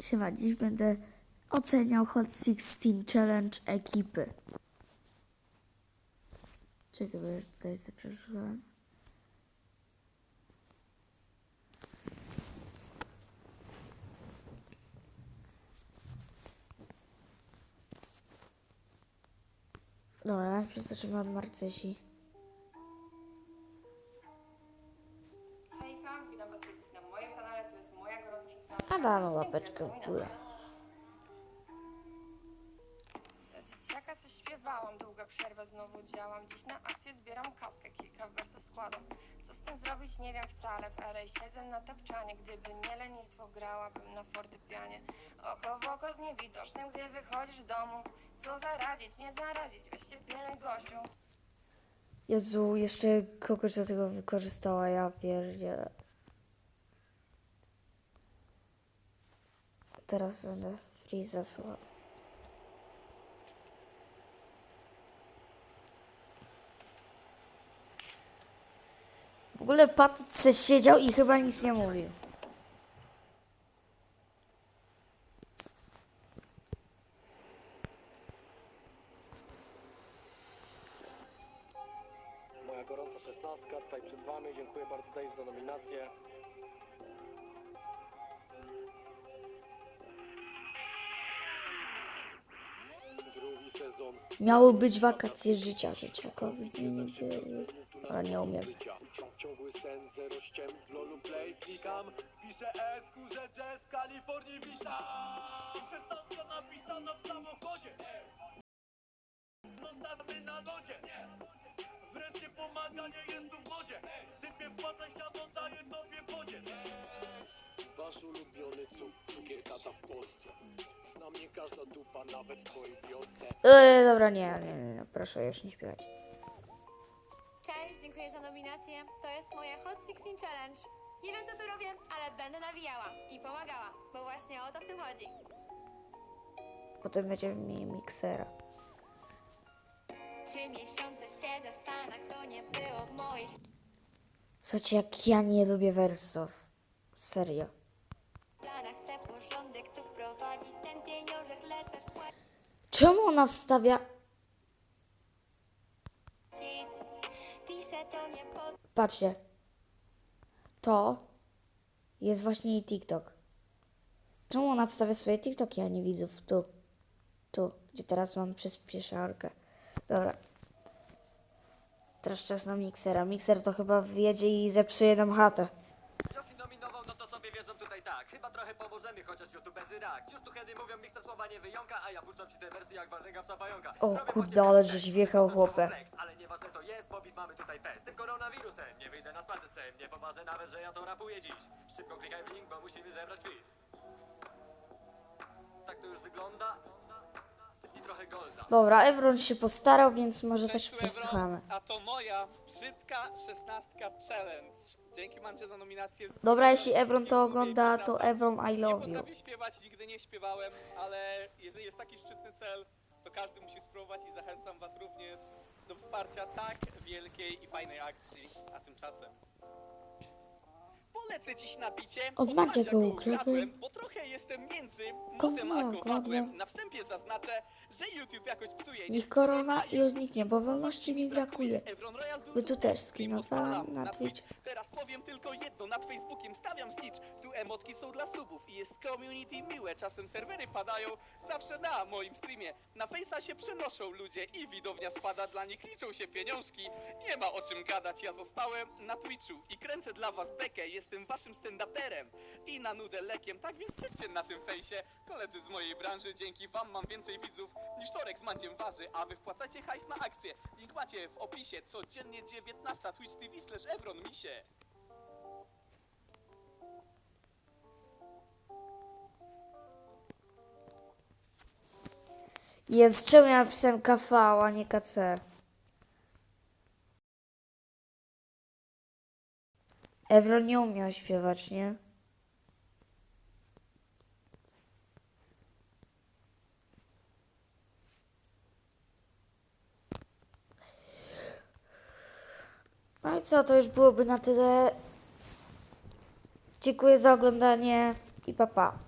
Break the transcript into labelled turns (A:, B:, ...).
A: siema, dziś będę oceniał Hot 16 Challenge ekipy. Czekaj, bo już tutaj sobie przeszukałem. Dobra, najpierw zaczynamy od Marcesi. Damy łapeczkę w górę.
B: Dzieciaka coś śpiewałam, długa przerwa znowu działam. Dziś na akcję zbieram kaskę, kilka wersów składam. Co z tym zrobić nie wiem wcale, w LA siedzę na tapczanie. Gdyby nie lenistwo grałabym na fortepianie. Oko w oko z niewidocznym, gdy wychodzisz z domu. Co zaradzić, nie zarazić, weź się pilnuj gościu.
A: Jezu, jeszcze kogoś do tego wykorzystała, ja pierdzielę. Teraz będę Freeza słuchał. W ogóle Pat se siedział i chyba nic nie mówił.
C: Moja gorąca szesnastka tutaj przed wami. Dziękuję bardzo Dave za nominację.
A: Miały być wakacje życia, życiakowi zmienić, ale nie umiem.
C: Ciągły sen, zero ściem, w lolu play klikam. Piszę S, kurze jazz, w Kalifornii witam. Szesnastka napisana w samochodzie. Zostawmy na lodzie. Wreszcie pomaganie jest tu w modzie. Typie wpłacaj siano, daję tobie bodziec Wasz ulubiony cuk, cukier tata w Polsce Zna mnie każda dupa, nawet w twojej wiosce
A: Yy, dobra, nie, nie, nie, nie, proszę już nie śpiewać.
D: Cześć, dziękuję za nominację. To jest moja Hot 16 Challenge. Nie wiem co tu robię, ale będę nawijała i pomagała, bo właśnie o to w tym chodzi.
A: Potem będziemy mieli miksera.
D: Trzy miesiące siedzę w Stanach, to nie było moich
A: Słuchajcie, jak ja nie lubię wersów. Serio.
D: Porządek tu wprowadzić, ten pieniążek lecę wpłacić.
A: Czemu ona wstawia...
D: Piszę to nie pod...
A: Patrzcie. To jest właśnie jej TikTok. Czemu ona wstawia swoje TikToki, a nie widzów? Tu. Tu, gdzie teraz mam przyspieszarkę. Dobra. Teraz czas na miksera. Mikser to chyba wjedzie i zepsuje nam chatę.
E: Yoshi nominował, no to sobie wierzą tutaj tak. Chyba trochę pomożemy, chociaż youtuberzy rak. Już tu kiedy mówią mikser słowa nie wyjąka, a ja puszczam ci te wersy jak walnego psa pająka.
A: O
E: Robię
A: kurde,
E: właśnie
A: ale żeś wjechał, chłopie.
E: Ale nieważne to jest, bo biz mamy tutaj fest. Z tym koronawirusem nie wyjdę na spacerce. Nie poważę nawet, że ja to rapuję dziś. Szybko klikaj w link, bo musimy zebrać tweet. Tak to już wygląda.
A: Dobra, Evron się postarał, więc może też
F: Cześć, tu Evron,
A: przesłuchamy.
F: A to moja brzydka szesnastka challenge. Dzięki Mandzie za nominację. Z
A: Dobra, jeśli Evron to ogląda, to. Evron I
F: Nie
A: love you.
F: potrafię śpiewać, nigdy nie śpiewałem, ale jeżeli jest taki szczytny cel, to każdy musi spróbować i zachęcam was również do wsparcia tak wielkiej i fajnej akcji. A tymczasem polecę dziś na bicie.
A: Mandzia go ukradłem.
F: ukradłem, bo trochę jestem między motem a
A: ukradłem.
F: kowadłem. Na wstępie zaznaczę, że YouTube jakoś psuje.
A: Niech korona już zniknie, bo wolności mi brakuje.
F: Evron Royal był
A: By tu też skin
F: Pozwalam
A: odwalam na Twitch.
F: Teraz powiem tylko jedno, nad Facebookiem stawiam snitch. Tu emotki są dla subów i jest community miłe. Czasem serwery padają, zawsze na moim streamie. Na Face'a się przenoszą ludzie i widownia spada, dla nich liczą się pieniążki. Nie ma o czym gadać, ja zostałem na Twitchu i kręcę dla was bekę. Jestem waszym stand-uperem i na nudę lekiem. Tak więc siedźcie na tym fejsie. Koledzy z mojej branży, dzięki wam mam więcej widzów niż Torek z Mandziem waży, a wy wpłacacie hajs na akcję. Link macie w opisie. Codziennie 19 Twitch TV slash Evron Misie.
A: Jest, czemu ja napisałem KV, a nie KC? Evron nie umiał śpiewać, nie? No i co, to już byłoby na tyle. Dziękuję za oglądanie i papa. Pa.